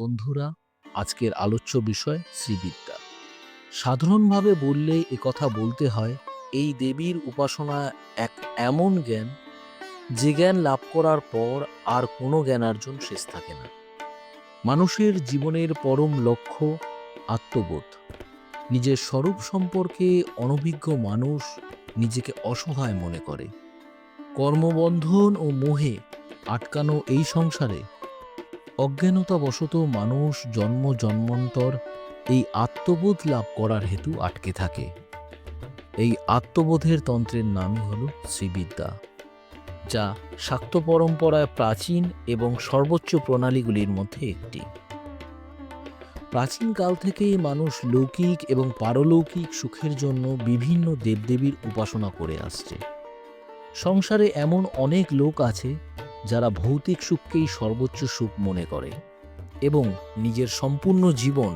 বন্ধুরা, আজকের আলোচ্য বিষয় শ্রীবিদ্যা। সাধারণভাবে বললে কথা বলতে হয়, এই দেবীর উপাসনা এক এমন জ্ঞান, যে জ্ঞান লাভ করার পর আর কোনো জ্ঞানার্জন শেষ থাকে না। মানুষের জীবনের পরম লক্ষ্য আত্মবোধ। নিজের স্বরূপ সম্পর্কে অনভিজ্ঞ মানুষ নিজেকে অসহায় মনে করে। কর্মবন্ধন ও মোহে আটকানো এই সংসারে অজ্ঞানতাবশত মানুষ জন্ম জন্মান্তর এই আত্মবোধ লাভ করার হেতু আটকে থাকে। এই আত্মবোধের তন্ত্রের নামই হল শ্রীবিদ্যা, যা শাক্ত পরম্পরায় প্রাচীন এবং সর্বোচ্চ প্রণালীগুলির মধ্যে একটি। প্রাচীনকাল থেকেই মানুষ লৌকিক এবং পারলৌকিক সুখের জন্য বিভিন্ন দেবদেবীর উপাসনা করে আসছে। সংসারে এমন অনেক লোক আছে যারা ভৌতিক সুখকেই সর্বোচ্চ সুখ মনে করে এবং নিজের সম্পূর্ণ জীবন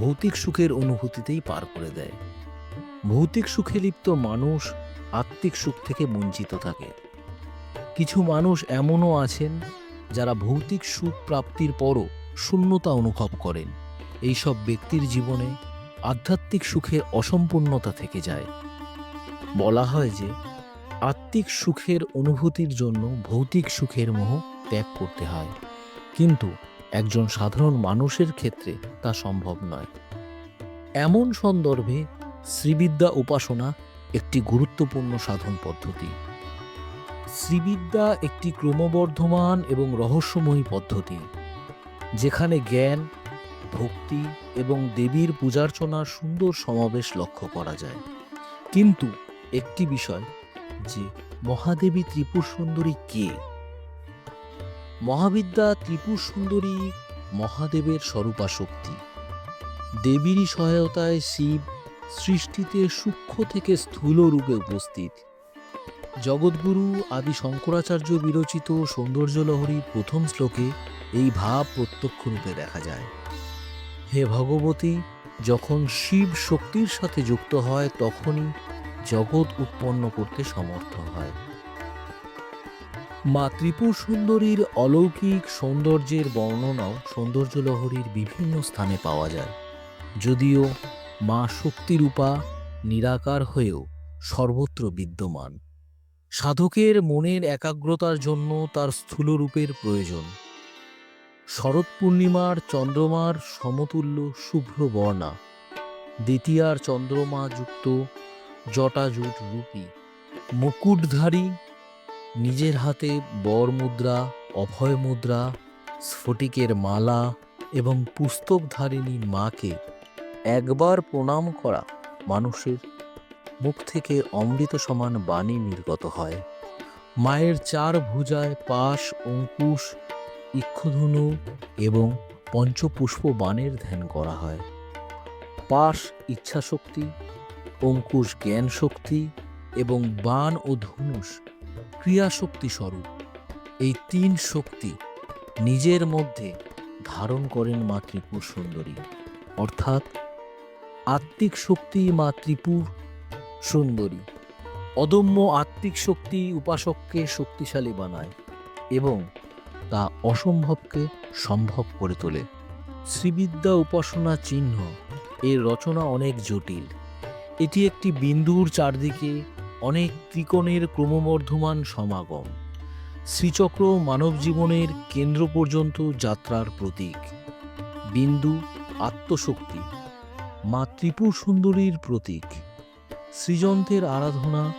ভৌতিক সুখের অনুভূতিতেই পার করে দেয়। ভৌতিক সুখে লিপ্ত মানুষ আত্মিক সুখ থেকে বঞ্চিত থাকে। কিছু মানুষ এমনও আছেন যারা ভৌতিক সুখ প্রাপ্তির পরও শূন্যতা অনুভব করেন। এইসব ব্যক্তির জীবনে আধ্যাত্মিক সুখের অসম্পূর্ণতা থেকে যায়। বলা হয় যে আত্মিক সুখের অনুভূতির জন্য ভৌতিক সুখের মোহ ত্যাগ করতে হয়। কিন্তু একজন সাধারণ মানুষের ক্ষেত্রে তা সম্ভব নয়। এমন সন্দর্ভে শ্রীবিদ্যা উপাসনা একটি গুরুত্বপূর্ণ সাধন পদ্ধতি। শ্রীবিদ্যা একটি ক্রমবর্ধমান এবং রহস্যময়ী পদ্ধতি, যেখানে জ্ঞান, ভক্তি এবং দেবীর পূজার্চনার সুন্দর সমাবেশ লক্ষ্য করা যায়। কিন্তু একটি বিষয় যে মহাদেবী ত্রিপুর সুন্দরী কে? মহাবিদ্যা ত্রিপুর সুন্দরী মহাদেবের স্বরূপা শক্তি দেবীরই সহায়তায় শিব সৃষ্টিতে সূক্ষ্ম থেকে স্থূল রূপে উপস্থিত। জগৎগুরু আদি শঙ্করাচার্য বিরচিত সৌন্দর্যলহরীর প্রথম শ্লোকে এই ভাব প্রত্যক্ষ রূপে দেখা যায়। হে ভগবতী, যখন শিব শক্তির সাথে যুক্ত হয়, তখনই জগৎ উৎপন্ন করতে সমর্থ হয়। মা ত্রিপুর সুন্দরীর অলৌকিক সৌন্দর্যের বর্ণনাও সৌন্দর্যলহরীর বিভিন্ন স্থানে পাওয়া যায়। যদিও মা শক্তিরূপা নিরাকার হয়েও সর্বত্র বিদ্যমান। সাধকের মনের একাগ্রতার জন্য তার স্থূল রূপের প্রয়োজন। শরৎ পূর্ণিমার চন্দ্রমার সমতুল্য শুভ্র বর্ণা, দ্বিতীয়ার চন্দ্রমা যুক্ত জটাজুট রূপী। মুকুটধারী, নিজের হাতে বর মুদ্রা, অভয় মুদ্রা, স্ফটিকের মালা এবং পুস্তকধারিণী মাকে একবার প্রণাম করা মানুষের মুখ থেকে অমৃত সমান বাণী নির্গত হয়। মায়ের চার ভুজায় পাশ, অঙ্কুশ, ইক্ষুধনু এবং পঞ্চপুষ্প বাণের ধ্যান করা হয়। পাশ ইচ্ছাশক্তি অঙ্কুশ জ্ঞান শক্তি এবং বান ও ধনুষ ক্রিয়াশক্তি স্বরূপ। এই তিন শক্তি নিজের মধ্যে ধারণ করেন মা ত্রিপুর সুন্দরী। অর্থাৎ আত্মিক শক্তি মা ত্রিপুর সুন্দরী। অদম্য আত্মিক শক্তি উপাসককে শক্তিশালী বানায় এবং তা অসম্ভবকে সম্ভব করে তোলে। শ্রীবিদ্যা উপাসনা চিহ্ন এর রচনা অনেক জটিল। এটি একটি বিন্দুর চারদিকে অনেক ত্রিকোণের ক্রমবর্ধমান সমাগম। শ্রীচক্র মানব জীবনের কেন্দ্র পর্যন্ত যাত্রার প্রতীক। বিন্দু আত্মশক্তি, মা ত্রিপুর সুন্দরীর প্রতীক। সৃজন্তের আরাধনা,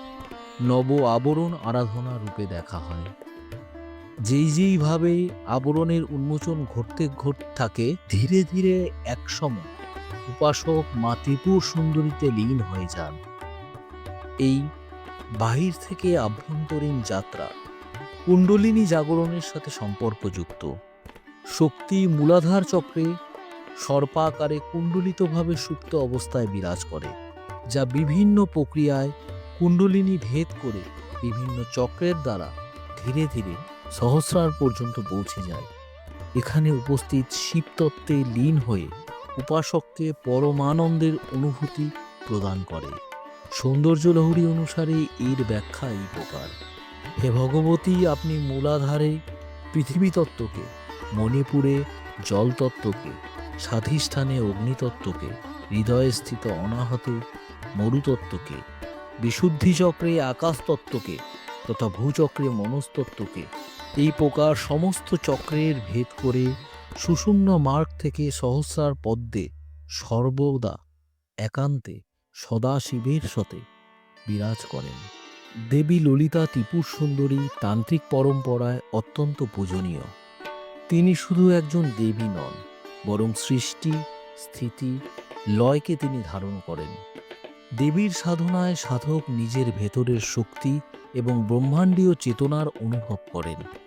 নব আবরণ আরাধনা রূপে দেখা হয়। যেই যেইভাবে আবরণের উন্মোচন ঘটতে ঘট, থাকে, ধীরে ধীরে একসময় উপাসক মা ত্রিপুর সুন্দরীতে লীন হয়ে যান। এই বাহির থেকে আভ্যন্তরীণ যাত্রা কুণ্ডলিনী জাগরণের সাথে সম্পর্কযুক্ত। শক্তি মূলাধার চক্রে সর্পাকারে কুণ্ডলিতভাবে সুপ্ত অবস্থায় বিরাজ করে, যা বিভিন্ন প্রক্রিয়ায় কুণ্ডলিনী ভেদ করে বিভিন্ন চক্রের দ্বারা ধীরে ধীরে সহস্রার পর্যন্ত পৌঁছে যায়। এখানে উপস্থিত শিবতত্ত্বে লীন হয়ে উপাসককে পরমানন্দের অনুভূতি প্রদান করে। সৌন্দর্য লহরী অনুসারে এর ব্যাখ্যা এই প্রকার। হে ভগবতী, আপনি মূলাধারে পৃথিবী তত্ত্বকে মণিপুরে, জলতত্ত্বকে স্বাধিষ্ঠানে অগ্নিতত্ত্বকে, হৃদয়ে স্থিত অনাহতে, মরুতত্ত্বকে বিশুদ্ধি চক্রে আকাশতত্ত্বকে, তথা ভূচক্রে মনস্তত্ত্বকে, এই প্রকার সমস্ত চক্রের ভেদ করে সুষুম্ন মার্গ থেকে সহস্রার পদ্মে সর্বদা একান্তে সদা শিবের সতে বিরাজ করেন। দেবী ললিতা ত্রিপুর সুন্দরী তান্ত্রিক পরম্পরায় অত্যন্ত পূজনীয়। তিনি শুধু একজন দেবী নন, বরং সৃষ্টি, স্থিতি, লয়কে তিনি ধারণ করেন। দেবীর সাধনায় সাধক নিজের ভেতরের শক্তি এবং ব্রহ্মাণ্ডীয় চেতনার অনুভব করেন।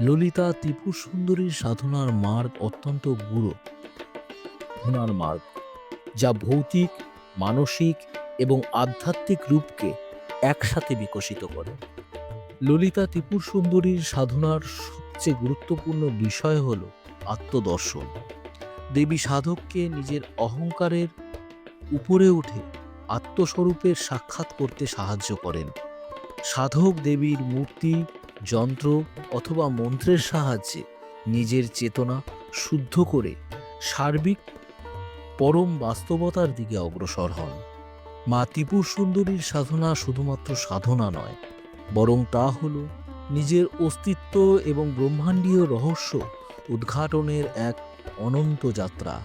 ললিতা ত্রিপুর সুন্দরীর সাধনার মার্গ অত্যন্ত গুরু। সাধনার মার্গ, যা ভৌতিক, মানসিক এবং আধ্যাত্মিক রূপকে একসাথে বিকশিত করে। ললিতা ত্রিপুর সুন্দরীর সাধনার সবচেয়ে গুরুত্বপূর্ণ বিষয় হল আত্মদর্শন। দেবী সাধককে নিজের অহংকারের উপরে উঠে আত্মস্বরূপের সাক্ষাৎ করতে সাহায্য করেন। সাধক দেবীর মূর্তি যন্ত্র অথবা মন্ত্রের সাহায্যে নিজের চেতনা শুদ্ধ করে সার্বিক পরম বাস্তবতার দিকে অগ্রসর হন। মা ত্রিপুর সুন্দরীর সাধনা শুধুমাত্র সাধনা নয়, বরং তা হল নিজের অস্তিত্ব এবং ব্রহ্মাণ্ডীয় রহস্য উদ্ঘাটনের এক অনন্ত যাত্রা।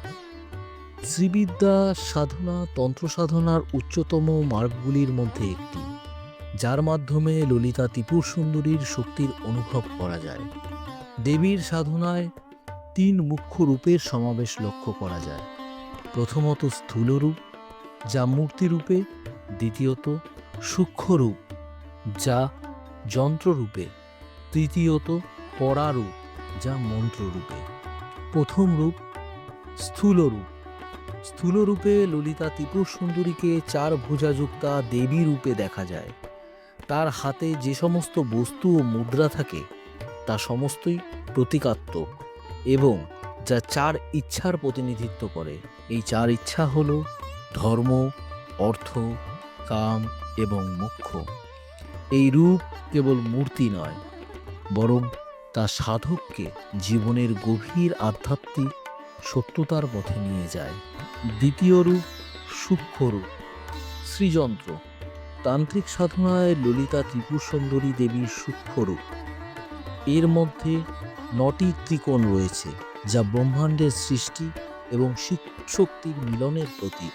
শ্রীবিদ্যা সাধনা তন্ত্র সাধনার উচ্চতম মার্গগুলির মধ্যে একটি। যার মাধ্যমে ললিতা ত্রিপুর সুন্দরীর শক্তির অনুভব করা যায়। দেবীর সাধনায় তিন মুখ্য রূপের সমাবেশ লক্ষ্য করা যায়। প্রথমত স্থূল রূপ, যা মূর্তিরূপে দ্বিতীয়ত সূক্ষ্ম রূপ, যা যন্ত্ররূপে তৃতীয়ত পরারূপ যা মন্ত্ররূপে প্রথম রূপ স্থূল রূপ। স্থূল রূপে ললিতা ত্রিপুর সুন্দরীকে চার ভুজাযুক্তা দেবী রূপে দেখা যায়। তার হাতে যে সমস্ত বস্তু ও মুদ্রা থাকে, তা সমস্তই প্রতীকাত্মক এবং যা চার ইচ্ছার প্রতিনিধিত্ব করে। এই চার ইচ্ছা হল ধর্ম, অর্থ, কাম এবং মোক্ষ। এই রূপ কেবল মূর্তি নয়, বরং তা সাধককে জীবনের গভীর আধ্যাত্মিক সত্যতার পথে নিয়ে যায়। দ্বিতীয় রূপ সূক্ষ্ম রূপ শ্রীযন্ত্র তান্ত্রিক সাধনায় ললিতা ত্রিপুর সুন্দরী দেবীর সূক্ষ্ম রূপ। এর মধ্যে নটি ত্রিকোণ রয়েছে, যা ব্রহ্মাণ্ডের সৃষ্টি এবং শিক- শক্তির মিলনের প্রতীক।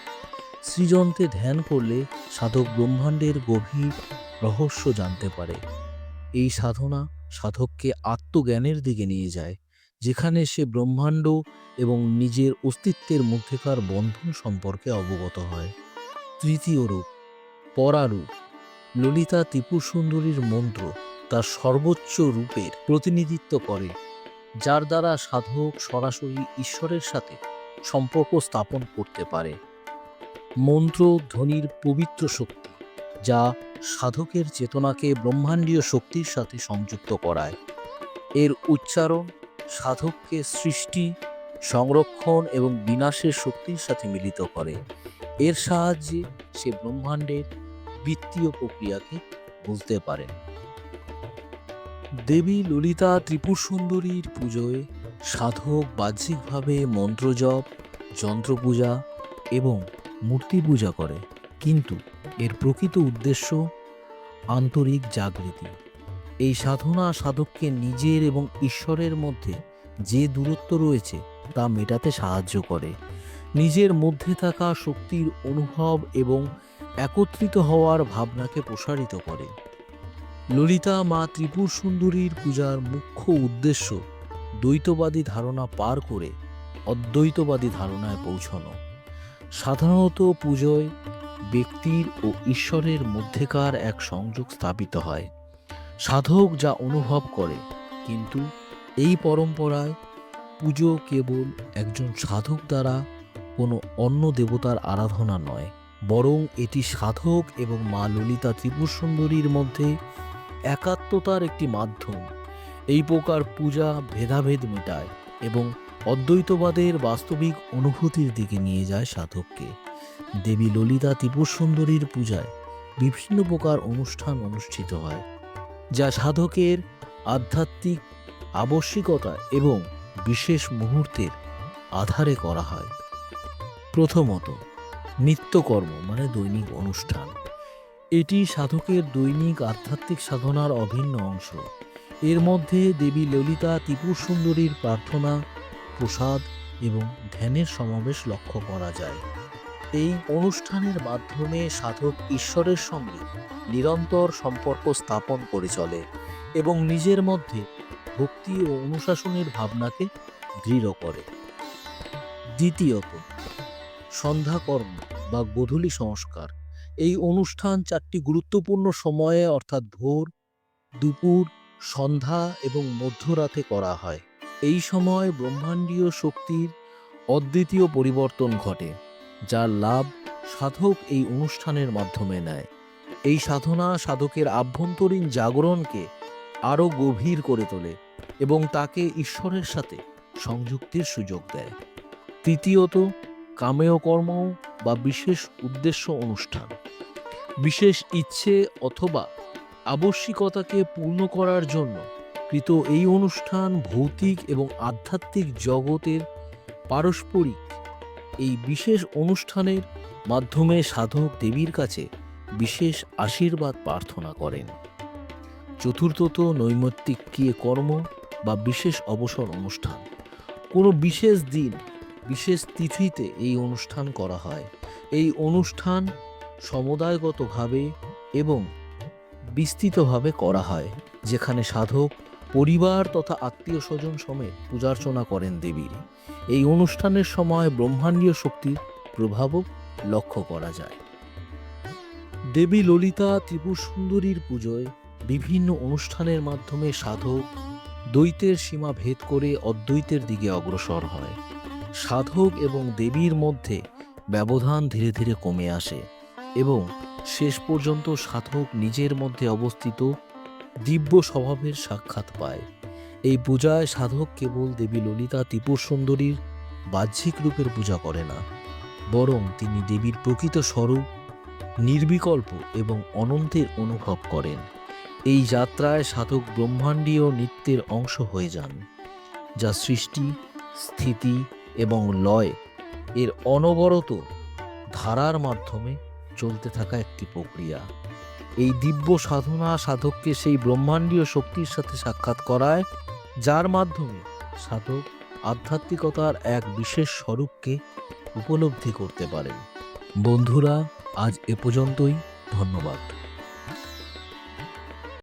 শ্রীযন্ত্রে ধ্যান করলে সাধক ব্রহ্মাণ্ডের গভীর রহস্য জানতে পারে। এই সাধনা সাধককে আত্মজ্ঞানের দিকে নিয়ে যায়, যেখানে সে ব্রহ্মাণ্ড এবং নিজের অস্তিত্বের মধ্যেকার বন্ধন সম্পর্কে অবগত হয়। তৃতীয় রূপ পরারূপ। ললিতা ত্রিপুর সুন্দরীর মন্ত্র তার সর্বোচ্চ রূপের প্রতিনিধিত্ব করে, যার দ্বারা সাধক সরাসরি ঈশ্বরের সাথে সম্পর্ক স্থাপন করতে পারে। মন্ত্র ধ্বনির পবিত্র শক্তি, যা সাধকের চেতনাকে ব্রহ্মাণ্ডীয় শক্তির সাথে সংযুক্ত করায়। এর উচ্চারণ সাধককে সৃষ্টি, সংরক্ষণ এবং বিনাশের শক্তির সাথে মিলিত করে। এর সাহায্যে সে ব্রহ্মাণ্ডের বৃত্তীয় প্রক্রিয়াকে বুঝতে পারেন। দেবী ললিতা ত্রিপুর সুন্দরীর পুজোয় সাধক বাহ্যিকভাবে মন্ত্রজপ, যন্ত্রপূজা এবং মূর্তি পূজা করে। কিন্তু এর প্রকৃত উদ্দেশ্য আন্তরিক জাগৃতি। এই সাধনা সাধককে নিজের এবং ঈশ্বরের মধ্যে যে দূরত্ব রয়েছে তা মেটাতে সাহায্য করে। নিজের মধ্যে থাকা শক্তির অনুভব এবং একত্রিত হওয়ার ভাবনাকে প্রসারিত করে। ললিতা মা ত্রিপুর সুন্দরীর পূজার মুখ্য উদ্দেশ্য দ্বৈতবাদী ধারণা পার করে অদ্বৈতবাদী ধারণায় পৌঁছানো। সাধারণত পুজোয় ব্যক্তির ও ঈশ্বরের মধ্যেকার এক সংযোগ স্থাপিত হয়। সাধক যা অনুভব করে, কিন্তু এই পরম্পরায় পুজো কেবল একজন সাধক দ্বারা, কোনো অন্য দেবতার আরাধনা নয়। বরং এটি সাধক এবং মা ললিতা ত্রিপুর সুন্দরীর মধ্যে একাত্মতার একটি মাধ্যম। এই প্রকার পূজা ভেদাভেদ মেটায় এবং অদ্বৈতবাদের বাস্তবিক অনুভূতির দিকে নিয়ে যায় সাধককে। দেবী ললিতা ত্রিপুর সুন্দরীর পূজায় বিভিন্ন প্রকার অনুষ্ঠান অনুষ্ঠিত হয়, যা সাধকের আধ্যাত্মিক আবশ্যিকতা এবং বিশেষ মুহূর্তের আধারে করা হয়। প্রথমত নিত্যকর্ম মানে দৈনিক অনুষ্ঠান। এটি সাধকের দৈনিক আধ্যাত্মিক সাধনার অভিন্ন অংশ। এর মধ্যে দেবী ললিতা ত্রিপুর সুন্দরীর প্রার্থনা, প্রসাদ এবং ধ্যানের সমাবেশ লক্ষ্য করা যায়। এই অনুষ্ঠানের মাধ্যমে সাধক ঈশ্বরের সঙ্গে নিরন্তর সম্পর্ক স্থাপন করে চলে এবং নিজের মধ্যে ভক্তি ও অনুশাসনের ভাবনাকে দৃঢ় করে। দ্বিতীয়ত সন্ধ্যাকর্ম বা গোধূলি সংস্কার। এই অনুষ্ঠান চারটি গুরুত্বপূর্ণ সময়ে, অর্থাৎ ভোর, দুপুর, সন্ধ্যা এবং মধ্যরাতে করা হয়। এই সময় ব্রহ্মাণ্ডীয় শক্তির অদ্বিতীয় পরিবর্তন ঘটে যার লাভ সাধক এই অনুষ্ঠানের মাধ্যমে নেয়। এই সাধনা সাধকের আভ্যন্তরীণ জাগরণকে আরও গভীর করে তোলে এবং তাকে ঈশ্বরের সাথে সংযুক্তির সুযোগ দেয়। তৃতীয়ত কামেয় কর্ম বা বিশেষ উদ্দেশ্য অনুষ্ঠান। বিশেষ ইচ্ছে অথবা আবশ্যিকতাকে পূর্ণ করার জন্য কৃত এই অনুষ্ঠান ভৌতিক এবং আধ্যাত্মিক জগতের পারস্পরিক এই বিশেষ অনুষ্ঠানের মাধ্যমে সাধক দেবীর কাছে বিশেষ আশীর্বাদ প্রার্থনা করেন। চতুর্থত নৈমিত্তিক কর্ম বা বিশেষ অবসর অনুষ্ঠান। কোনো বিশেষ দিন বিশেষ তিথিতে এই অনুষ্ঠান করা হয়। এই অনুষ্ঠান সমুদায়গতভাবে এবং বিস্তৃতভাবে করা হয়, যেখানে সাধক, পরিবার তথা আত্মীয় স্বজন সমেত পূজার্চনা করেন দেবীর এই অনুষ্ঠানের সময় ব্রহ্মাণ্ডীয় শক্তির প্রভাবও লক্ষ্য করা যায়। দেবী ললিতা ত্রিপুর সুন্দরীর পুজোয় বিভিন্ন অনুষ্ঠানের মাধ্যমে সাধক দ্বৈতের সীমা ভেদ করে অদ্বৈতের দিকে অগ্রসর হয়। সাধক এবং দেবীর মধ্যে ব্যবধান ধীরে ধীরে কমে আসে এবং শেষ পর্যন্ত সাধক নিজের মধ্যে অবস্থিত দিব্য স্বভাবের সাক্ষাৎ পায়। এই পূজায় সাধক কেবল দেবী ললিতা, ত্রিপুর সুন্দরীর বাহ্যিক রূপের পূজা করে না, বরং তিনি দেবীর প্রকৃত স্বরূপ, নির্বিকল্প এবং অনন্তের অনুভব করেন। এই যাত্রায় সাধক ব্রহ্মাণ্ডীয় নৃত্যের অংশ হয়ে যান, যা সৃষ্টি, স্থিতি এবং লয় এর অনবরত ধারার মাধ্যমে চলতে থাকা একটি প্রক্রিয়া। এই দিব্য সাধনা সাধককে সেই ব্রহ্মাণ্ডীয় শক্তির সাথে সাক্ষাৎ করায়, যার মাধ্যমে সাধক আধ্যাত্মিকতার এক বিশেষ স্বরূপকে উপলব্ধি করতে পারেন। বন্ধুরা, আজ এ পর্যন্তই। ধন্যবাদ।